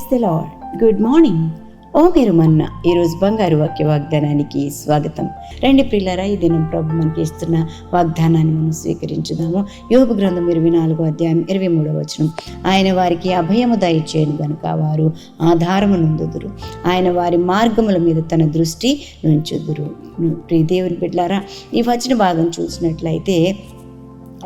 praise the Lord good morning. ఓ మీరు మన్న ఈరోజు బంగారు వాక్య వాగ్దానానికి స్వాగతం. రండి ప్రిల్లరా ఈ దినం ప్రభు మనకి ఇస్తున్న వాగ్దానాన్ని మనం స్వీకరించుదాము. యోగ గ్రంథం ఇరవై నాలుగో అధ్యాయం ఇరవై మూడవ వచనం. ఆయన వారికి అభయము దయచేయను గనుక వారు ఆధారము నొందుదురు. ఆయన వారి మార్గముల మీద తన దృష్టి నుంచుదురు. ప్రియ దేవుని బిడ్లారా ఈ వచన భాగం చూసినట్లయితే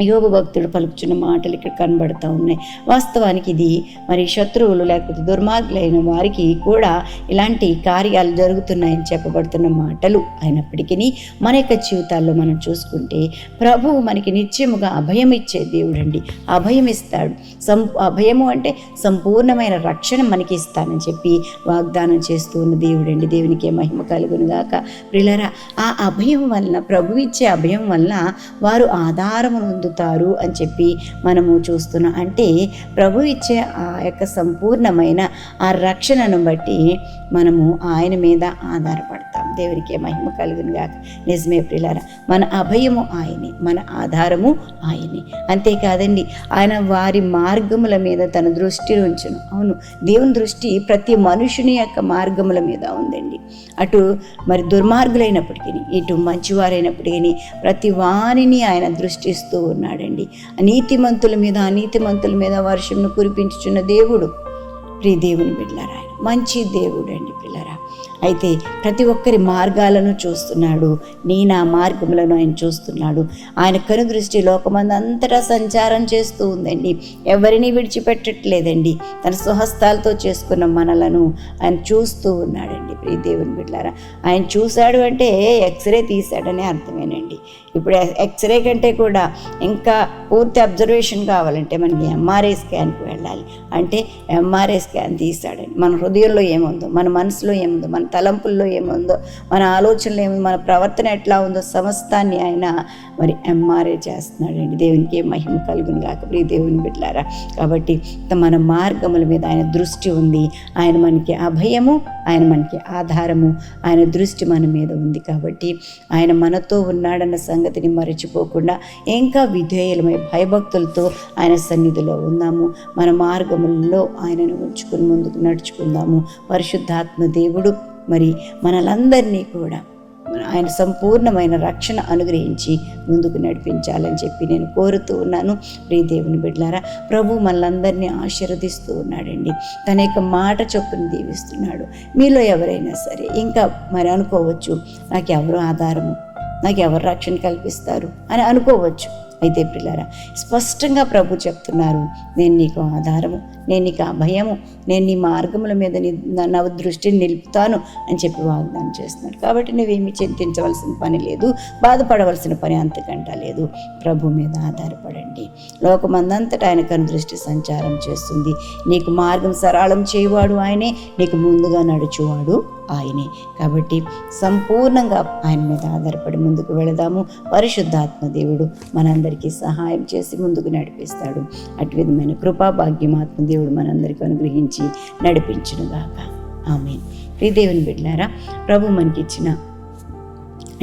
యోగ భక్తుడు పలుకుచున్న మాటలు ఇక్కడ కనబడతా ఉన్నాయి. వాస్తవానికి ఇది మరి శత్రువులు లేకపోతే దుర్మార్గులైన వారికి కూడా ఇలాంటి కార్యాలు జరుగుతున్నాయని చెప్పబడుతున్న మాటలు అయినప్పటికీ మన యొక్క జీవితాల్లో మనం చూసుకుంటే ప్రభువు మనకి నిత్యముగా అభయం ఇచ్చే దేవుడండి. అభయం ఇస్తాడు. సం అభయము అంటే సంపూర్ణమైన రక్షణ మనకి ఇస్తానని చెప్పి వాగ్దానం చేస్తూ ఉన్న దేవుడండి. దేవునికి మహిమ కలుగునుగాక ప్రిలరా ఆ అభయం వలన ప్రభు ఇచ్చే అభయం వలన వారు ఆధారము పొందుతారు అని చెప్పి మనము చూస్తున్నాం. అంటే ప్రభు ఇచ్చే ఆ యొక్క సంపూర్ణమైన ఆ రక్షణను బట్టి మనము ఆయన మీద ఆధారపడతాం. దేవునికి మహిమ కలుగును గాక. నిజమే ప్రిలారా మన అభయము ఆయనే మన ఆధారము ఆయనే. అంతేకాదండి ఆయన వారి మార్గముల మీద తన దృష్టి ఉంచును. అవును దేవుని దృష్టి ప్రతి మనుషుని యొక్క మార్గముల మీద ఉందండి. అటు మరి దుర్మార్గులైనప్పటికీ ఇటు మంచివారైనప్పటికీ ప్రతి వారిని ఆయన దృష్టిస్తూ ఉన్నాడండి అనీతిమంతుల మీద అనీతిమంతుల మీద వర్షంను కురిపించుచున్న దేవుడు. ప్రియ దేవుని బిడ్డలారా మంచి దేవుడు అండి అయితే ప్రతి ఒక్కరి మార్గాలను చూస్తున్నాడు. నీ నా మార్గములను ఆయన చూస్తున్నాడు. ఆయన కనుదృష్టి లోకమందంతటా సంచారం చేస్తూ ఉందండి. ఎవరిని విడిచిపెట్టట్లేదండి. తన స్వహస్తాలతో చేసుకున్న మనలను ఆయన చూస్తూ ఉన్నాడండి. ప్రియ దేవుని బిడ్డారా ఆయన చూశాడు అంటే ఎక్స్రే తీశాడనే అర్థమేనండి. ఇప్పుడు ఎక్స్రే కంటే కూడా ఇంకా పూర్తి అబ్జర్వేషన్ కావాలంటే మనకి ఎంఆర్ఐ స్కాన్కి వెళ్ళాలి. అంటే ఎంఆర్ఐ స్కాన్ తీస్తాడని మన హృదయంలో ఏముందో మన మనసులో ఏముందో మన తలంపుల్లో ఏముందో మన ఆలోచనలు ఏమి మన ప్రవర్తన ఎట్లా ఉందో సమస్తాన్ని ఆయన మరి ఎంఆర్ఏ చేస్తున్నాడండి. దేవునికి మహిమ కలుగును కాక ప్రియ దేవుని బిడ్డారా కాబట్టి మన మార్గముల మీద ఆయన దృష్టి ఉంది. ఆయన మనకి అభయము ఆయన మనకి ఆధారము. ఆయన దృష్టి మన మీద ఉంది కాబట్టి ఆయన మనతో ఉన్నాడన్న సంగతిని మరచిపోకుండా ఇంకా విధేయులమై భయభక్తులతో ఆయన సన్నిధిలో ఉందాము మన మార్గములలో ఆయనను ఉంచుకుని ముందుకు నడుచుకుందాము. పరిశుద్ధాత్మ దేవుడు మరి మనలందరినీ కూడా ఆయన సంపూర్ణమైన రక్షణ అనుగ్రహించి ముందుకు నడిపించాలని చెప్పి నేను కోరుతూ ఉన్నాను. ప్రియ దేవుని బిడ్డలారా ప్రభు మనలందరినీ ఆశీర్వదిస్తూ ఉన్నాడండి. తన యొక్క మాట చొప్పున దీవిస్తున్నాడు. మీలో ఎవరైనా సరే ఇంకా మరి అనుకోవచ్చు నాకు ఎవరు ఆధారము నాకు ఎవరు రక్షణ కల్పిస్తారు అని అనుకోవచ్చు. అయితే పిల్లరా స్పష్టంగా ప్రభు చెప్తున్నారు నేను నీకు ఆధారము నేను నీకు అభయము నేను నీ మార్గముల మీద నీ నా దృష్టిని నిలుపుతాను అని చెప్పి వాగ్దానం చేస్తున్నాడు కాబట్టి నువ్వేమి చింతించవలసిన పని లేదు బాధపడవలసిన పని అంతకంటా లేదు. ప్రభు మీద ఆధారపడండి. లోకమందంతటా ఆయన కను దృష్టి సంచారం చేస్తుంది. నీకు మార్గం సరళం చేయవాడు ఆయనే నీకు ముందుగా నడుచువాడు ఆయనే. కాబట్టి సంపూర్ణంగా ఆయన మీద ఆధారపడి ముందుకు వెళదాము. పరిశుద్ధాత్మ దేవుడు మనందరికీ సహాయం చేసి ముందుకు నడిపిస్తాడు. అటు విధమైన కృపా భాగ్యమాత్మ దేవుడు మనందరికీ అనుగ్రహించి నడిపించునుగాక. ఆమె శ్రీదేవిని దేవుని బిడ్డారా ప్రభు మనకిచ్చిన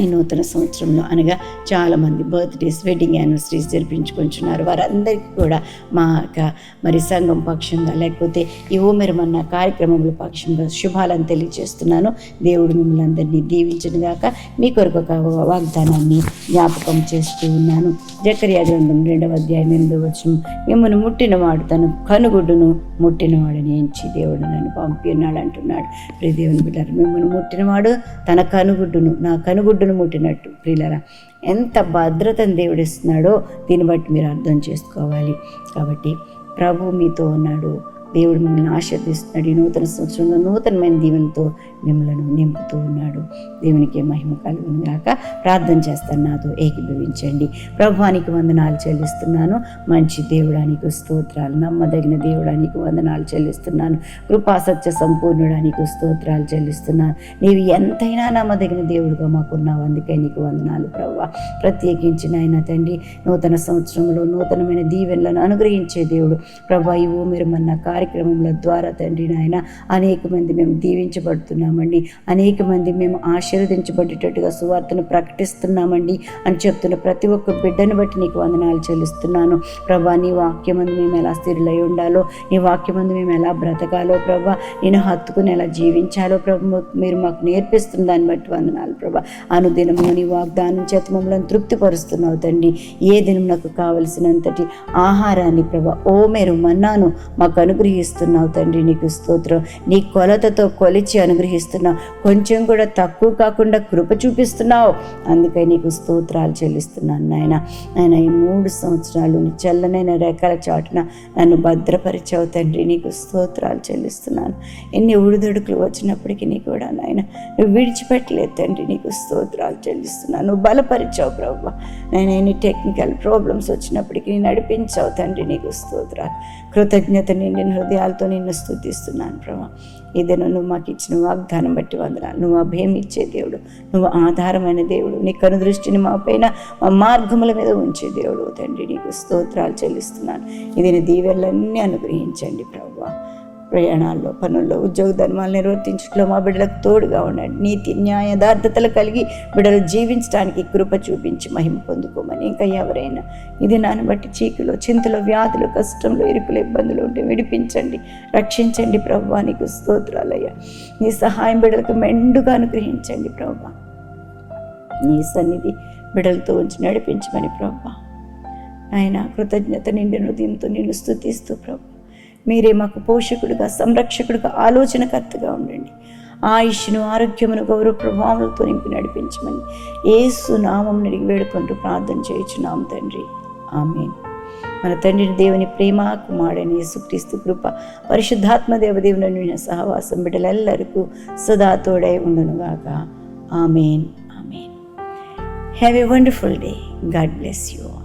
ఈ నూతన సంవత్సరంలో అనగా చాలామంది బర్త్డేస్ వెడ్డింగ్ యానివర్సరీస్ జరిపించుకుంటున్నారు. వారందరికీ కూడా మా యొక్క మరి సంఘం పక్షంగా లేకపోతే ఈ ఓమెరమన్న కార్యక్రమంలో పక్షంగా శుభాలను తెలియజేస్తున్నాను. దేవుడు మిమ్మల్ని అందరినీ దీవించిన గాక. మీ కొరకు ఒక వాగ్దానాన్ని జ్ఞాపకం చేస్తూ ఉన్నాను. జకర్యా గ్రంథం రెండవ అధ్యాయం ఎనిమిదవ వచ్చిన మిమ్మల్ని ముట్టినవాడు తన కనుగుడ్డును ముట్టినవాడని ఎంచి దేవుడు నన్ను పంపి ఉన్నాడు అంటున్నాడు ప్రియ దేవుని బిడ్డారు మిమ్మల్ని ముట్టినవాడు తన కనుగుడ్డును నా కనుగుడ్డును ముట్టినట్టు ప్రియులరా. ఎంత భద్రతను దేవుడు ఇస్తున్నాడో దీన్ని బట్టి మీరు అర్థం చేసుకోవాలి. కాబట్టి ప్రభు మీతో ఉన్నాడు. దేవుడు మిమ్మల్ని ఆశీర్దిస్తున్నాడు ఈ నూతన సంవత్సరంలో నూతనమైన దీవెనతో మిమ్మలను నింపుతూ ఉన్నాడు. దేవునికి మహిమ కలుగును గాక. ప్రార్థన చేస్తాను నాతో ఏకీభవించండి. ప్రభానికి వందనాలు చెల్లిస్తున్నాను. మంచి దేవుడానికి స్తోత్రాలు నమ్మదగిన దేవుడానికి వందనాలు చెల్లిస్తున్నాను. కృపా సత్య సంపూర్ణుడానికి స్తోత్రాలు చెల్లిస్తున్నాను. నీవు ఎంతైనా నమ్మదగిన దేవుడుగా మాకున్నావు. అందుకే నీకు వందనాలు ప్రభా ప్రత్యేకించి నాయన తండ్రి నూతన సంవత్సరంలో నూతనమైన దీవెనలను అనుగ్రహించే దేవుడు. ప్రభా ఇవో మీరు మన కార్యక్రమముల ద్వారా తండ్రి నాయన అనేక మంది మేము దీవించబడుతున్నామండి. అనేక మంది మేము ఆశీర్వదించబడేటట్టుగా సువార్తను ప్రకటిస్తున్నామండి అని చెప్తున్న ప్రతి ఒక్క బిడ్డను బట్టి నీకు వందనాలు చెల్లిస్తున్నాను. ప్రభా నీ వాక్యమందు మేము ఎలా స్థిరులై ఉండాలో నీ వాక్యమందు మేము ఎలా బ్రతకాలో ప్రభా నేను హత్తుకుని ఎలా జీవించాలో ప్రభు మీరు మాకు నేర్పిస్తున్న దాన్ని బట్టి వందనాలు ప్రభా. అనుదినము నీ వాగ్దానం చేత మమ్మల్ని తృప్తిపరుస్తున్నావు తండ్రి. ఏ దినం నాకు కావలసినంతటి ఆహారాన్ని ప్రభా ఓ మీరు మన్నాను మాకు అనుగ్రహిస్తున్నావు తండ్రి నీకు స్తోత్రం. నీ కొలతతో కొలిచి అనుగ్రహిస్తున్నావు. కొంచెం కూడా తక్కువ కాకుండా కృప చూపిస్తున్నావు. అందుకే నీకు స్తోత్రాలు చెల్లిస్తున్నాను నాయన. నాయన ఈ మూడు సంవత్సరాలు నీ చల్లనైన రెక్కల చాటున నన్ను భద్రపరిచావు తండ్రి నీకు స్తోత్రాలు చెల్లిస్తున్నాను. ఎన్ని ఉడిదొడుకులు వచ్చినప్పటికీ నీ కూడా నాయన. నువ్వు విడిచిపెట్టలేదు తండ్రి నీకు స్తోత్రాలు చెల్లిస్తున్నాను. నువ్వు బలపరిచావు ప్రభు నేను ఎన్ని టెక్నికల్ ప్రాబ్లమ్స్ వచ్చినప్పటికీ నేను నడిపించావు తండ్రి నీకు స్తోత్రాలు. కృతజ్ఞత నిండిన హృదయాలతో నిన్ను స్తుతిస్తున్నాను ప్రభా. ఇదేను నువ్వు మాకు ఇచ్చిన వాగ్దానం బట్టి వందనాలు. నువ్వు అభయం ఇచ్చే దేవుడు. నువ్వు ఆధారమైన దేవుడు. నీ కను దృష్టిని మా పైన మా మార్గముల మీద ఉంచే దేవుడు తండ్రి. నీకు స్తోత్రాలు చెల్లిస్తున్నాను. ఇది నీ దీవెనలన్నీ అనుగ్రహించండి ప్రభు. ప్రయాణాల్లో పనుల్లో ఉద్యోగ ధర్మాలు నిర్వర్తించడంలో మా బిడ్డలకు తోడుగా ఉండండి. నీతి న్యాయ యథార్థతలు కలిగి బిడ్డలు జీవించడానికి కృప చూపించి మహిమ పొందుకోమని ఇంకా ఎవరైనా ఇది నాన్న బట్టి చీకులో చింతలు వ్యాధులు కష్టంలో ఇరుకులు ఇబ్బందులు ఉంటే విడిపించండి రక్షించండి ప్రభా నీకు స్తోత్రాలయ్యా. నీ సహాయం బిడ్డలకు మెండుగా అనుగ్రహించండి ప్రభు. నీ సన్నిధి బిడ్డలతో ఉంచి నడిపించమని ప్రభా. ఆయన కృతజ్ఞత నిండి హృదయంతో నిన్ను స్థుతిస్తూ ప్రభు. మీరే మాకు పోషకుడుగా సంరక్షకుడుగా ఆలోచనకర్తగా ఉండండి. ఆయుష్ను ఆరోగ్యమును గౌరవ ప్రభావాలతో నింపి నడిపించమని ఏసు నామం అడిగి వేడుకుంటూ ప్రార్థన చేయించున్నాం తండ్రి. ఆమె మన తండ్రిని దేవుని ప్రేమ కుమారుడని యేసుక్రీస్తు కృప పరిశుద్ధాత్మ దేవదేవుని నిన్న సహవాసం బిడ్డలెల్లరికూ సదా తోడై ఉండునుగాక. Amen. Amen. Have a wonderful day God bless you